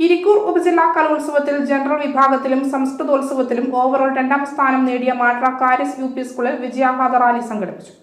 ഇരിക്കൂർ ഉപജില്ലാ കലോത്സവത്തിൽ ജനറൽ വിഭാഗത്തിലും സംസ്കൃതോത്സവത്തിലും ഓവറോൾ രണ്ടാം സ്ഥാനം നേടിയ മാട്ര കാരിസ് യു പി സ്കൂളിൽ വിജയാഹാദ റാലി സംഘടിപ്പിച്ചു.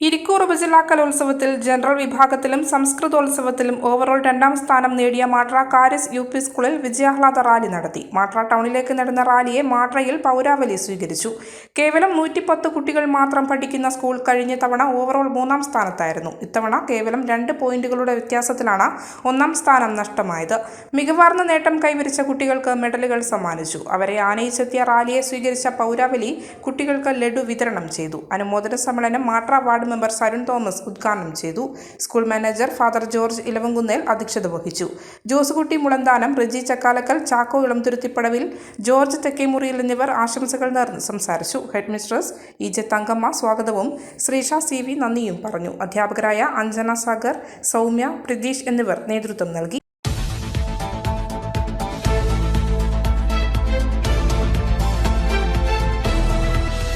ഇരിക്കൂർ ഉപജില്ലാ കലോത്സവത്തിൽ ജനറൽ വിഭാഗത്തിലും സംസ്കൃതോത്സവത്തിലും ഓവറോൾ രണ്ടാം സ്ഥാനം നേടിയ മാട്ര കാരിസ് യു പി സ്കൂളിൽ വിജയാഹ്ലാദ റാലി നടത്തി. മാട്ര ടൗണിലേക്ക് നടന്ന റാലിയെ മാട്രയിൽ പൗരാവലി സ്വീകരിച്ചു. കേവലം നൂറ്റിപ്പത്ത് കുട്ടികൾ മാത്രം പഠിക്കുന്ന സ്കൂൾ കഴിഞ്ഞ തവണ ഓവറോൾ മൂന്നാം സ്ഥാനത്തായിരുന്നു. ഇത്തവണ കേവലം രണ്ട് പോയിന്റുകളുടെ വ്യത്യാസത്തിലാണ് ഒന്നാം സ്ഥാനം നഷ്ടമായത്. മികവാർന്ന നേട്ടം കൈവരിച്ച കുട്ടികൾക്ക് മെഡലുകൾ സമ്മാനിച്ചു. അവരെ ആനയിച്ചെത്തിയ റാലിയെ സ്വീകരിച്ച പൗരാവലി കുട്ടികൾക്ക് ലഡു വിതരണം ചെയ്തു. അനുമോദന സമ്മേളനം മാട്ര വാർഡ് മെമ്പർ സരുൺ തോമസ് ഉദ്ഘാടനം ചെയ്തു. School manager father George Elavankunnel അധ്യക്ഷത വഹിച്ചു. ജോസുകുട്ടി മുളന്താനം റിജി ചക്കാലക്കൽ ചാക്കോ ഇളംതുരുത്തിപ്പടവിൽ ജോർജ് തെക്കേമുറിയിൽ എന്നിവർ ആശംസകൾ നേർന്ന് സംസാരിച്ചു. Head mistress E J Thankamma സ്വാഗതവും ശ്രീഷ സി വി നന്ദിയും പറഞ്ഞു. അധ്യാപകരായ അഞ്ജന സാഗർ സൗമ്യ പ്രതീഷ് എന്നിവർ നേതൃത്വം നൽകി.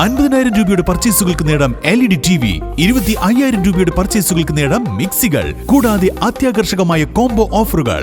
അൻപതിനായിരം രൂപയുടെ പർച്ചേസുകൾക്ക് നേടാം L E D T V ഇരുപത്തി അയ്യായിരം രൂപയുടെ പർച്ചേസുകൾക്ക് നേടാം മിക്സികൾ കൂടാതെ അത്യാകർഷകമായ കോംബോ ഓഫറുകൾ